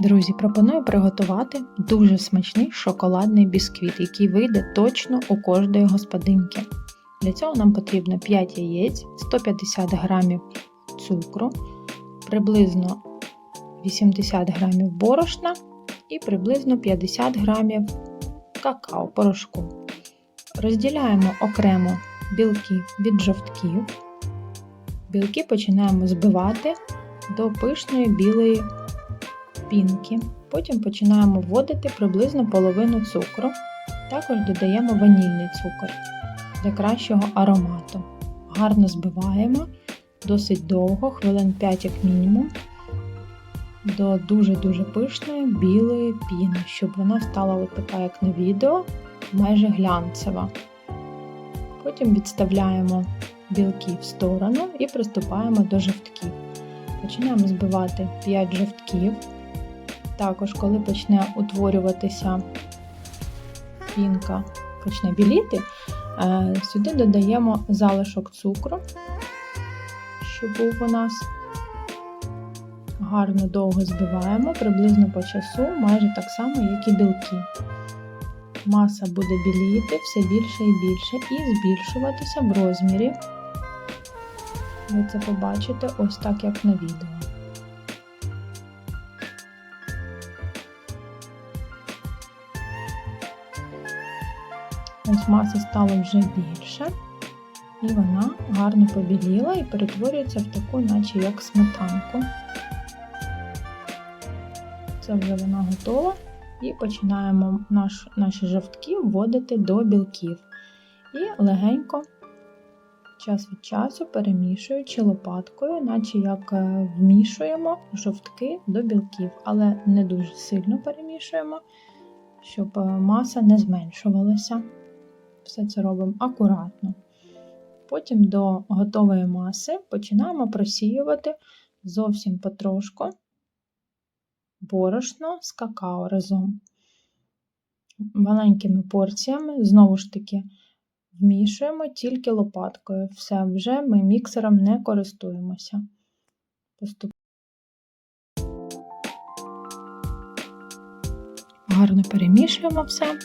Друзі, пропоную приготувати дуже смачний шоколадний бісквіт, який вийде точно у кожної господинки. Для цього нам потрібно 5 яєць, 150 г цукру, приблизно 80 г борошна і приблизно 50 г какао порошку. Розділяємо окремо білки від жовтків. Білки починаємо збивати до пишної білої пінки. Потім починаємо вводити приблизно половину цукру. Також додаємо ванільний цукор для кращого аромату. Гарно збиваємо досить довго, хвилин 5 як мінімум, до дуже-дуже пишної білої піни, щоб вона стала от така, як на відео, майже глянцева. Потім відставляємо білки в сторону і приступаємо до жовтків. Починаємо збивати 5 жовтків. Також, коли почне утворюватися пінка, почне біліти, сюди додаємо залишок цукру, що був у нас. Гарно довго збиваємо, приблизно по часу, майже так само, як і білки. Маса буде біліти все більше і більше і збільшуватися в розмірі. Ви це побачите ось так, як на відео. Маси стало вже більше, і вона гарно побіліла і перетворюється в таку, наче як сметанку. Це вже вона готова. І починаємо наш, наші жовтки вводити до білків. І легенько, час від часу, перемішуючи лопаткою, наче як вмішуємо жовтки до білків, але не дуже сильно перемішуємо, щоб маса не зменшувалася. Все це робимо акуратно. Потім до готової маси починаємо просіювати зовсім потрошку борошно з какао разом. Маленькими порціями, знову ж таки, вмішуємо тільки лопаткою. Все, вже ми міксером не користуємося. Гарно перемішуємо все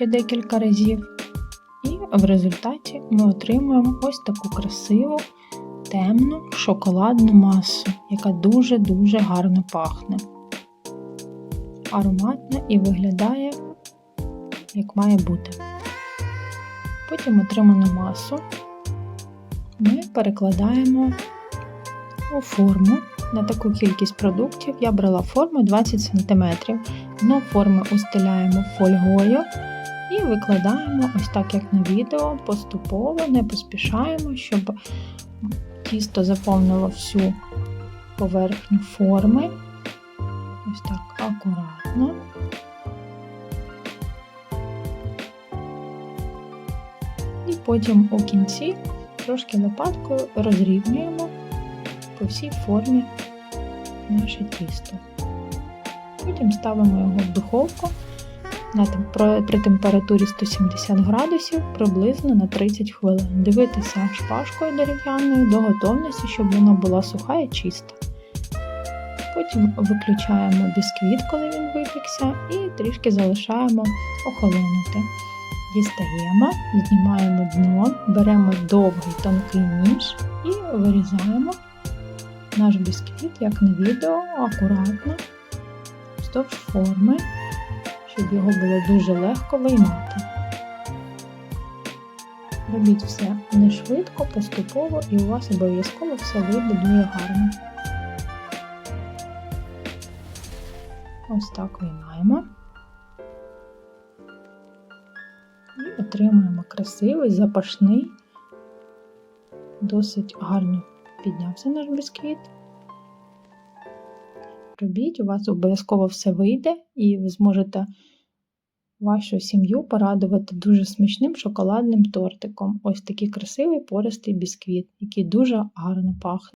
ще декілька разів, і в результаті ми отримуємо ось таку красиву темну шоколадну масу, яка дуже-дуже гарно пахне. Ароматна і виглядає, як має бути. Потім отриману масу ми перекладаємо у форму. На таку кількість продуктів я брала форму 20 см. Дно форми устеляємо фольгою і викладаємо ось так, як на відео, поступово, не поспішаємо, щоб тісто заповнило всю поверхню форми. Ось так акуратно. І потім у кінці трошки лопаткою розрівнюємо по всій формі наше тісто. Потім ставимо його в духовку при температурі 170 градусів приблизно на 30 хвилин. Дивитися шпажкою дерев'яною до готовності, щоб вона була суха і чиста. Потім виключаємо бісквіт, коли він випікся, і трішки залишаємо охолонути. Дістаємо, знімаємо дно, беремо довгий тонкий ніж і вирізаємо наш бісквіт, як на відео, акуратно, вздовж форми щоб його було дуже легко виймати. Робіть все не швидко, поступово, і у вас обов'язково все вийде дуже гарно. Ось так виймаємо і отримуємо красивий, запашний, досить гарно піднявся наш бісквіт робіть, у вас обов'язково все вийде, і ви зможете вашу сім'ю порадувати дуже смачним шоколадним тортиком. Ось такий красивий пористий бісквіт, який дуже гарно пахне.